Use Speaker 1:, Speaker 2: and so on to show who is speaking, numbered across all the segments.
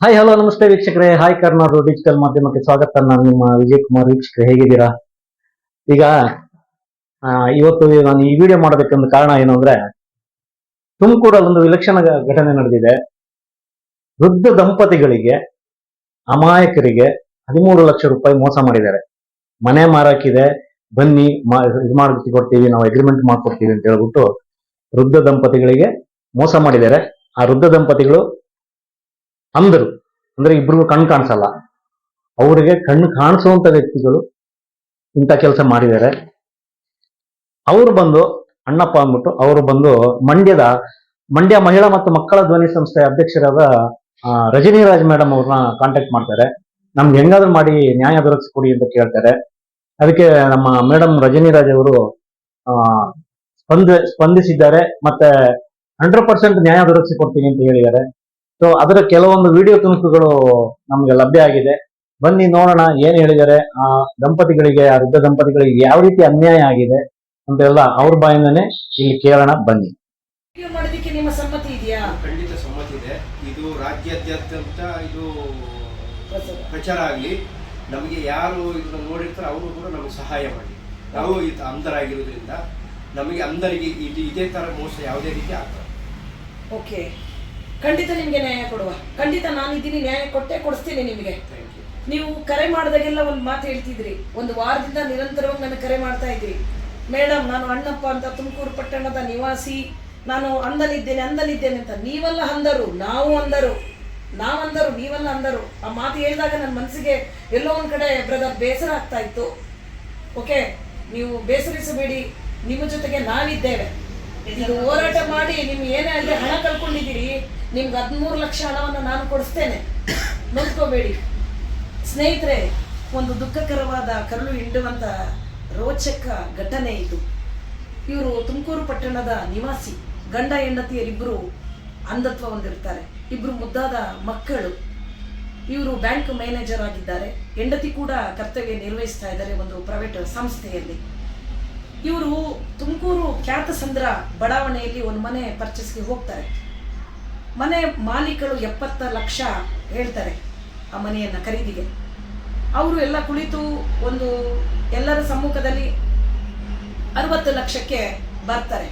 Speaker 1: Hi hello ನಮಸ್ತೆ ವೀಕ್ಷಕರೇ. Hi Karnataka digital ಮಾಧ್ಯಮಕ್ಕೆ ಸ್ವಾಗತ. ನಾನು ನಿಮ್ಮ ವಿಜಯ್ ಕುಮಾರ್ ವೀಕ್ಷಕರು, ಹೇಗಿದ್ದೀರಾ? ಈಗ ಇವತ್ತು ನಾನು ಈ ವಿಡಿಯೋ ಮಾಡೋದಕ್ಕೊಂದು ಕಾರಣ ಏನು ಅಂದ್ರೆ ತುಮಕೂರಲ್ಲಿ ಒಂದು ವಿಲಕ್ಷಣ ಘಟನೆ ನಡೆದಿದೆ. ವೃದ್ಧ ದಂಪತಿಗಳಿಗೆ, ಅಮಾಯಕರಿಗೆ ಹದಿಮೂರು ಲಕ್ಷ ರೂಪಾಯಿ ಮೋಸ ಮಾಡಿದ್ದಾರೆ. ಮನೆ ಮಾರಾಕಿದೆ. ಬನ್ನಿ ಇದು ಮಾಡಿ ಕೊಡ್ತೀವಿ, ನಾವು ಅಗ್ರಿಮೆಂಟ್ ಮಾಡ್ಕೊಡ್ತೀವಿ ಅಂತ ಹೇಳ್ಬಿಟ್ಟು ವೃದ್ಧ ದಂಪತಿಗಳಿಗೆ ಮೋಸ ಮಾಡಿದ್ದಾರೆ. ಆ ವೃದ್ಧ ದಂಪತಿಗಳು ಅಂದರು. ಅಂದ್ರೆ ಇಬ್ರಿಗೂ ಕಣ್ಣು ಕಾಣಿಸಲ್ಲ. ಅವರಿಗೆ ಕಣ್ಣು ಕಾಣಿಸುವಂತ ವ್ಯಕ್ತಿಗಳು ಇಂಥ ಕೆಲಸ ಮಾಡಿದ್ದಾರೆ. ಅವರು ಬಂದು, ಅಣ್ಣಪ್ಪ ಅಂದ್ಬಿಟ್ಟು ಅವರು ಬಂದು ಮಂಡ್ಯದ, ಮಂಡ್ಯ ಮಹಿಳಾ ಮತ್ತು ಮಕ್ಕಳ ಧ್ವನಿ ಸಂಸ್ಥೆ ಅಧ್ಯಕ್ಷರಾದ ರಜನಿ ರಾಜ್ ಮೇಡಮ್ ಅವ್ರನ್ನ ಕಾಂಟ್ಯಾಕ್ಟ್ ಮಾಡ್ತಾರೆ. ನಮ್ಗೆ ಹೆಂಗಾದ್ರೂ ಮಾಡಿ ನ್ಯಾಯ ದೊರಕಿಸ್ಕೊಡಿ ಅಂತ ಕೇಳ್ತಾರೆ. ಅದಕ್ಕೆ ನಮ್ಮ ಮೇಡಮ್ ರಜನಿ ರಾಜ್ ಅವರು ಸ್ಪಂದ, ಸ್ಪಂದಿಸಿದ್ದಾರೆ. ಮತ್ತೆ ಹಂಡ್ರೆಡ್ ಪರ್ಸೆಂಟ್ ನ್ಯಾಯ ದೊರಕಿಸಿ ಕೊಡ್ತೀನಿ ಅಂತ ಹೇಳಿದ್ದಾರೆ. ಸೊ ಅದರ ಕೆಲವೊಂದು ವಿಡಿಯೋ ತುಣುಕುಗಳು ನಮ್ಗೆ ಲಭ್ಯ ಆಗಿದೆ. ಬನ್ನಿ ನೋಡೋಣ ಏನ್ ಹೇಳಿದ್ದಾರೆ. ಆ ದಂಪತಿಗಳಿಗೆ ಆ ವೃದ್ಧ ದಂಪತಿಗಳಿಗೆ ಯಾವ ರೀತಿ ಅನ್ಯಾಯ ಆಗಿದೆ ಅಂತೆಲ್ಲ ಅವ್ರ ಬಾಯಿಂದನೇ ಇಲ್ಲಿ ಕೇಳೋಣ ಬನ್ನಿ.
Speaker 2: ವಿಡಿಯೋ ಮಾಡೋದಕ್ಕೆ ನಿಮ್ಮ ಸಮ್ಮತಿ ಇದೆಯಾ?
Speaker 3: ಖಂಡಿತ ಸಮ್ಮತಿ ಇದೆ. ಇದು ರಾಜ್ಯಾದ್ಯಂತ ಇದು ಪ್ರಚಾರ. ಆಗಲಿ. ನಮಗೆ ಯಾರು ಇದನ್ನ ನೋಡಿರ್ತಾರೆ ಅವರು ಕೂಡ ನಮಗೆ ಸಹಾಯ ಮಾಡಿ. ನಾವು ಇದು ಅಂಧರಾಗಿರೋದ್ರಿಂದ ನಮಗೆ ಅಂಧರಿಗೆ ಇದು ಇದೇ ತರ ಮೋಸ ಯಾವುದೇ ರೀತಿ ಆಗ್ತದೆ
Speaker 2: ಓಕೆ ಖಂಡಿತ ನಿಮ್ಗೆ ನ್ಯಾಯ ಕೊಡುವ. ಖಂಡಿತ ನಾನಿದ್ದೀನಿ ನ್ಯಾಯ ಕೊಟ್ಟೆ ಕೊಡಿಸ್ತೀನಿ ನಿಮಗೆ. ನೀವು ಕರೆ ಮಾಡಿದಾಗೆಲ್ಲ ಒಂದು ಮಾತು ಹೇಳ್ತಿದ್ರಿ. ಒಂದು ವಾರದಿಂದ ನಿರಂತರವಾಗಿ ನನಗೆ ಕರೆ ಮಾಡ್ತಾ ಇದ್ರಿ. ಮೇಡಮ್ ನಾನು ಅಣ್ಣಪ್ಪ ಅಂತ ತುಮಕೂರು ಪಟ್ಟಣದ ನಿವಾಸಿ. ನಾನು ಅಂದನಿದ್ದೇನೆ ಅಂದನಿದ್ದೇನೆ ಅಂತ. ನೀವೆಲ್ಲ ಅಂದರು ನಾವು ಅಂದರು. ನಾವು ಅಂದರು ನೀವೆಲ್ಲ ಅಂದರು. ಆ ಮಾತು ಹೇಳಿದಾಗ ನನ್ನ ಮನಸ್ಸಿಗೆ ಎಲ್ಲೋ ಒಂದು ಕಡೆ ಬ್ರದರ್ ಬೇಸರ ಆಗ್ತಾ ಇತ್ತು. ಓಕೆ ನೀವು ಬೇಸರಿಸಬೇಡಿ. ನಿಮ್ಮ ಜೊತೆಗೆ ನಾವಿದ್ದೇವೆ. ಇದು ಹೋರಾಟ ಮಾಡಿ ನಿಮ್ಗೆ ಏನೇ ಅಲ್ಲಿ ಹಣ ಕಳ್ಕೊಂಡಿದ್ದೀರಿ ನಿಮ್ಗೆ ಹದಿಮೂರು ಲಕ್ಷ ಹಣವನ್ನು ನಾನು ಕೊಡಿಸ್ತೇನೆ. ನೋಡ್ಕೋಬೇಡಿ. ಸ್ನೇಹಿತರೆ, ಒಂದು ದುಃಖಕರವಾದ ಕರುಳು ಹಿಂಡುವಂತ ರೋಚಕ ಘಟನೆ ಇದು. ಇವರು ತುಮಕೂರು ಪಟ್ಟಣದ ನಿವಾಸಿ. ಗಂಡ ಹೆಂಡತಿಯರಿಬ್ಬರು ಅಂಧತ್ವ ಹೊಂದಿರ್ತಾರೆ. ಇಬ್ಬರು ಮುದ್ದಾದ ಮಕ್ಕಳು. ಇವರು ಬ್ಯಾಂಕ್ ಮ್ಯಾನೇಜರ್ ಆಗಿದ್ದಾರೆ. ಹೆಂಡತಿ ಕೂಡ ಕರ್ತವ್ಯ ನಿರ್ವಹಿಸ್ತಾ ಇದ್ದಾರೆ ಒಂದು ಪ್ರೈವೇಟ್ ಸಂಸ್ಥೆಯಲ್ಲಿ. ಇವರು ತುಮಕೂರು ಖ್ಯಾತಸಂದ್ರ ಬಡಾವಣೆಯಲ್ಲಿ ಒಂದು ಮನೆ ಪರ್ಚೇಸ್ಗೆ ಹೋಗ್ತಾರೆ. ಮನೆ ಮಾಲೀಕರು ಎಪ್ಪತ್ತ ಲಕ್ಷ ಹೇಳ್ತಾರೆ ಆ ಮನೆಯನ್ನ ಖರೀದಿಗೆ. ಅವರು ಎಲ್ಲ ಕುಳಿತು ಒಂದು ಎಲ್ಲರ ಸಮ್ಮುಖದಲ್ಲಿ ಅರವತ್ತು ಲಕ್ಷಕ್ಕೆ ಬರ್ತಾರೆ.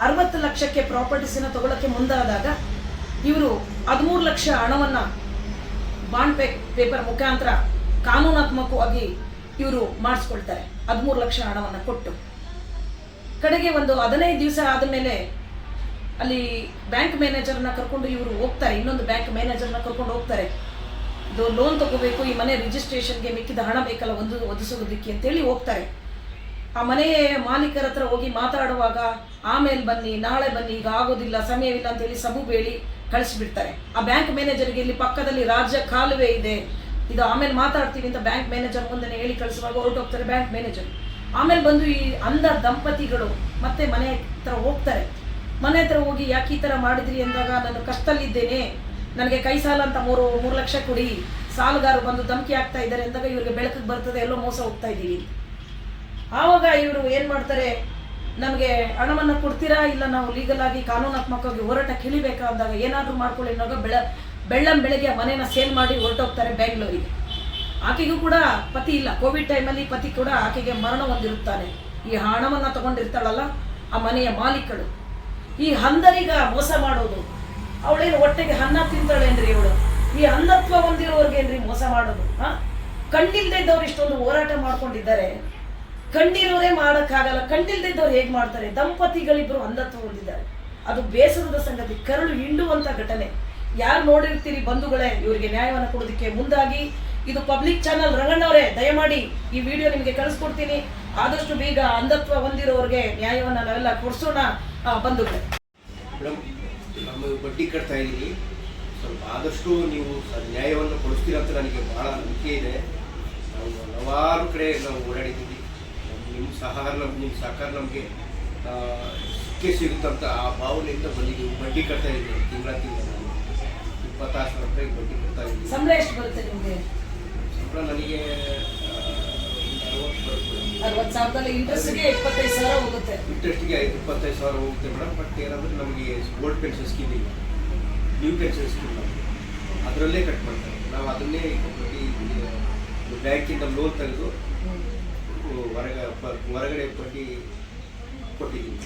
Speaker 2: ಅರವತ್ತು ಲಕ್ಷಕ್ಕೆ ಪ್ರಾಪರ್ಟೀಸಿನ ತಗೊಳ್ಳೋಕ್ಕೆ ಮುಂದಾದಾಗ ಇವರು ಹದಿಮೂರು ಲಕ್ಷ ಹಣವನ್ನ ಬಾಂಡ್ ಪೇ, ಪೇಪರ್ ಮುಖಾಂತರ ಕಾನೂನಾತ್ಮಕವಾಗಿ ಇವರು ಮಾಡಿಸ್ಕೊಳ್ತಾರೆ. ಹದಿಮೂರು ಲಕ್ಷ ಹಣವನ್ನು ಕೊಟ್ಟು. ಕಡೆಗೆ ಒಂದು ಹದಿನೈದು ದಿವಸ ಆದಮೇಲೆ ಅಲ್ಲಿ ಬ್ಯಾಂಕ್ ಮ್ಯಾನೇಜರ್ನ ಕರ್ಕೊಂಡು ಇವರು ಹೋಗ್ತಾರೆ, ಇನ್ನೊಂದು ಬ್ಯಾಂಕ್ ಮ್ಯಾನೇಜರ್ನ ಕರ್ಕೊಂಡು ಹೋಗ್ತಾರೆ. ಇದು ಲೋನ್ ತಗೋಬೇಕು, ಈ ಮನೆ ರಿಜಿಸ್ಟ್ರೇಷನ್ಗೆ ಮಿಕ್ಕಿದ ಹಣ ಬೇಕಲ್ಲ, ಒಂದು ಒದಿಸೋದಕ್ಕೆ ಅಂತೇಳಿ ಹೋಗ್ತಾರೆ. ಆ ಮನೆಯ ಮಾಲೀಕರ ಹತ್ರ ಹೋಗಿ ಮಾತಾಡುವಾಗ, ಆಮೇಲೆ ಬನ್ನಿ, ನಾಳೆ ಬನ್ನಿ, ಈಗ ಆಗೋದಿಲ್ಲ, ಸಮಯವಿಲ್ಲ ಅಂತೇಳಿ ಸಬು ಬೇಳಿ ಕಳಿಸ್ಬಿಡ್ತಾರೆ. ಆ ಬ್ಯಾಂಕ್ ಮ್ಯಾನೇಜರ್ಗೆ ಇಲ್ಲಿ ಪಕ್ಕದಲ್ಲಿ ರಾಜ್ಯ ಕಾಲುವೆ ಇದೆ. ಇದು ಆಮೇಲೆ ಮಾತಾಡ್ತೀವಿ ಅಂತ ಬ್ಯಾಂಕ್ ಮ್ಯಾನೇಜರ್ ಮುಂದೆ ಹೇಳಿ ಕಳಿಸುವಾಗ ಹೊರಟೋಗ್ತಾರೆ ಬ್ಯಾಂಕ್ ಮ್ಯಾನೇಜರ್ ಆಮೇಲೆ ಬಂದು ಈ ಅಂಧ ದಂಪತಿಗಳು ಮತ್ತೆ ಮನೆ ಹತ್ರ ಹೋಗ್ತಾರೆ. ಮನೆ ಹತ್ರ ಹೋಗಿ ಯಾಕೆ ಈ ಥರ ಮಾಡಿದ್ರಿ ಅಂದಾಗ ನಾನು ಕಷ್ಟದಲ್ಲಿದ್ದೇನೆ. ನನಗೆ ಕೈ ಸಾಲ ಅಂತ ಮೂರು ಮೂರು ಲಕ್ಷ ಕೊಡಿ. ಸಾಲುಗಾರರು ಬಂದು ಧಮಕಿ ಆಗ್ತಾ ಇದ್ದಾರೆ ಅಂದಾಗ ಇವರಿಗೆ ಬೆಳಕಿಗೆ ಬರ್ತದೆ, ಎಲ್ಲೋ ಮೋಸ ಹೋಗ್ತಾ ಇದ್ದೀವಿ. ಆವಾಗ ಇವರು ಏನು ಮಾಡ್ತಾರೆ? ನಮಗೆ ಹಣವನ್ನು ಕೊಡ್ತೀರಾ ಇಲ್ಲ ನಾವು ಲೀಗಲ್ ಆಗಿ ಕಾನೂನಾತ್ಮಕವಾಗಿ ಹೋರಾಟ ಇಳಿಬೇಕಾ ಅಂದಾಗ ಏನಾದರೂ ಮಾಡ್ಕೊಳ್ಳಿ ಅನ್ನೋವಾಗ ಬೆಳ, ಬೆಳ್ಳಂ ಬೆಳಗ್ಗೆ ಮನೇನ ಸೇಲ್ ಮಾಡಿ ಹೊರಟೋಗ್ತಾರೆ ಬೆಂಗಳೂರಿಗೆ ಆಕೆಗೂ ಕೂಡ ಪತಿ ಇಲ್ಲ. ಕೋವಿಡ್ ಟೈಮಲ್ಲಿ ಪತಿ ಕೂಡ ಆಕೆಗೆ ಮರಣ ಹೊಂದಿರುತ್ತಾನೆ. ಈ ಹಣವನ್ನು ತಗೊಂಡಿರ್ತಾಳಲ್ಲ, ಆ ಮನೆಯ ಮಾಲೀಕಳು. ಈ ಹಂದರಿಗ ಮೋಸ ಮಾಡೋದು. ಅವಳೇನು ಹೊಟ್ಟೆಗೆ ಅನ್ನ ತಿಂತಾಳೇನ್ರಿ ಇವಳು? ಈ ಅಂಧತ್ವ ಹೊಂದಿರೋರ್ಗೇನ್ರಿ ಮೋಸ ಮಾಡೋದು, ಹಾ? ಕಣ್ಣಿಲ್ದೇ ಇದ್ದವ್ರು ಇಷ್ಟೊಂದು ಹೋರಾಟ ಮಾಡ್ಕೊಂಡಿದ್ದಾರೆ. ಕಣ್ಣಿರೋರೇ ಮಾಡೋಕ್ಕಾಗಲ್ಲ. ಕಣ್ಣಿಲ್ದೇ ಇದ್ದವ್ರು ಹೇಗೆ ಮಾಡ್ತಾರೆ? ದಂಪತಿಗಳಿಬ್ರು ಅಂಧತ್ವ ಹೊಂದಿದ್ದಾರೆ. ಅದು ಬೇಸರದ ಸಂಗತಿ. ಕರುಳು ಹಿಂಡುವಂತ ಘಟನೆ. ಯಾರು ನೋಡಿರ್ತೀರಿ ಬಂಧುಗಳೇ, ಇವರಿಗೆ ನ್ಯಾಯವನ್ನು ಕೊಡೋದಕ್ಕೆ ಮುಂದಾಗಿ. ಇದು ಪಬ್ಲಿಕ್ ಚಾನಲ್ ರಂಗಣ್ಣವರೇ, ದಯಮಾಡಿ ಈ ವಿಡಿಯೋ ನಿಮಗೆ ಕಳಿಸ್ಕೊಡ್ತೀನಿ. ಆದಷ್ಟು ಬೇಗ ಅಂಧತ್ವ ಹೊಂದಿರೋರಿಗೆ ನ್ಯಾಯವನ್ನು ನಾವೆಲ್ಲ ಕೊಡಿಸೋಣ ಬಂದು ಬಂಧುಗಳೇ
Speaker 3: ಮೇಡಮ್ ನಮ್ಮ ಬಡ್ಡಿ ಕಟ್ತಾ ಇದ್ದೀನಿ. ಸ್ವಲ್ಪ ಆದಷ್ಟು ನೀವು ನ್ಯಾಯವನ್ನು ಕೊಡಿಸ್ತೀರಂತ ಅಂತ ನನಗೆ ಬಹಳ ನಂಬಿಕೆ ಇದೆ. ನಾವು ಹಲವಾರು ಕಡೆ ನಾವು ಓಡಾಡಿದ್ದೀವಿ. ನಿಮ್ಮ ಸಹಕಾರ ನಮ್- ನಿಮ್ಮ ಸಹಕಾರ ನಮಗೆ ಸಿಕ್ಕೇ ಸಿಗುತ್ತಂತ ಆ ಭಾವನೆಯಿಂದ ಬಂದಿದ್ದೀವಿ ಬಡ್ಡಿ ಕಟ್ತಾ ಇದ್ದೀನಿ ತಿಂಗಳ ತಿಂಗಳ ನಾನು ಇಪ್ಪತ್ತಾರು ಸಾವಿರ ರೂಪಾಯಿ ಬಡ್ಡಿ ಕಟ್ತಾ ಇದ್ದೀನಿ.
Speaker 2: ಸಂಬಳ ಎಷ್ಟು ಬರುತ್ತೆ ನಿಮಗೆ?
Speaker 3: ಸಂಬಳ ನನಗೆ ಅರವತ್ತು
Speaker 2: ಸಾವಿರದಲ್ಲಿ ಇಂಟ್ರೆಸ್ಟ್ಗೆ ಇಪ್ಪತ್ತೈದು ಸಾವಿರ ಹೋಗುತ್ತೆ.
Speaker 3: ಇಂಟ್ರೆಸ್ಟ್ಗೆ ಐದು ಇಪ್ಪತ್ತೈದು ಸಾವಿರ ಹೋಗುತ್ತೆ ಮೇಡಮ್ ಬಟ್ ಏನಂದ್ರೆ ನಮಗೆ ಓಲ್ಡ್ ಪೆನ್ಷನ್ ಸ್ಕೀಮ್ ಇಲ್ಲ. ನ್ಯೂ ಪೆನ್ಷನ್ ಸ್ಕೀಮ್ ನಮಗೆ ಅದರಲ್ಲೇ ಕಟ್ ಮಾಡ್ತಾರೆ. ನಾವು ಅದನ್ನೇ ಬಡ್ಡಿ ಬ್ಯಾಂಕಿಂದ ಲೋನ್ ತೆಗೆದು ಹೊರಗ ಹೊರಗಡೆ ಪಟ್ಟಿ ಕೊಟ್ಟಿದ್ದೀವಿ.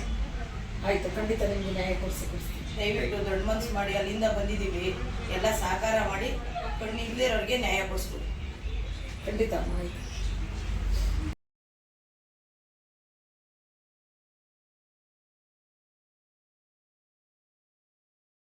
Speaker 2: ಆಯ್ತು ಖಂಡಿತ ನಿಮಗೆ ನ್ಯಾಯ ಕೊಡಿಸಿ ಕೊಡಿಸ್ತೀನಿ
Speaker 4: ದಯವಿಟ್ಟು ದೊಡ್ಡ ಮನ್ಸು ಮಾಡಿ ಅಲ್ಲಿಂದ ಬಂದಿದ್ದೀವಿ. ಎಲ್ಲ ಸಹಕಾರ ಮಾಡಿ ಕಣ್ಣಿಗ್ದೇ ಅವ್ರಿಗೆ ನ್ಯಾಯ ಕೊಡಿಸ್ಬೋದು
Speaker 2: ಖಂಡಿತ ಆಯ್ತು.